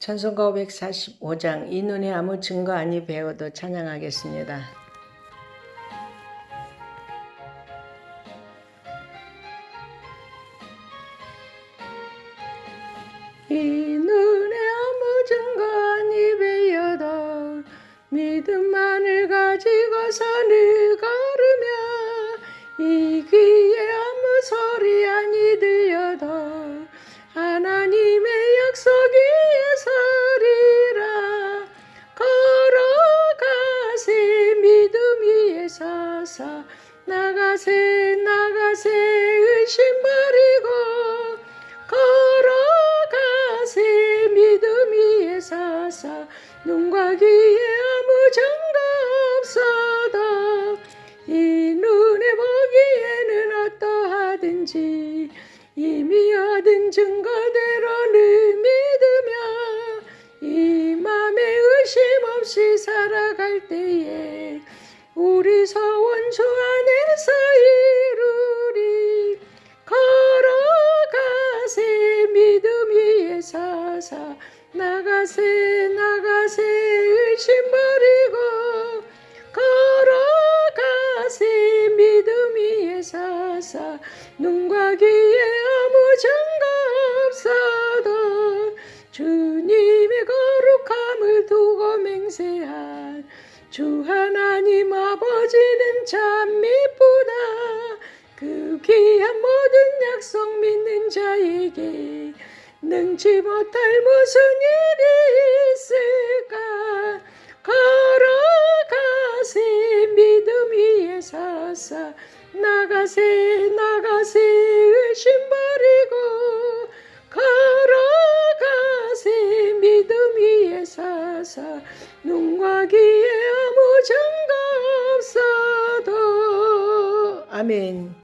찬송가 545장 이 눈에 아무 증거 아니 배워도 찬양하겠습니다. 이 눈에 아무 증거 아니 배워도 믿음만을 가지고 산을 걸으며 이 귀에 아무 소리 아니 들려도 하나님의 서서 나가세 나가세 의심 버리고 걸어가세. 믿음 위에 서서 눈과 귀에 아무 증거 없어도 이 눈에 보기에는 어떠하든지 이미 얻은 증거대로는 믿으며 이 맘에 의심 없이 살아갈 때에 서서 나가세 나가세 의심 버리고 걸어가세. 믿음 위에 서서 눈과 귀에 아무 증거 없어도 주님의 거룩함을 두고 맹세한 주 하나님 아버지는 참 미쁘다 그 귀한 모든 약속 믿는 자에게 능치 못할 무슨 일이 있을까? 걸어가세 믿음 위에 서서 나가세 나가세 의심 버리고 걸어가세 믿음 위에 서서 눈과 귀에 아무 증거 없어도. 아멘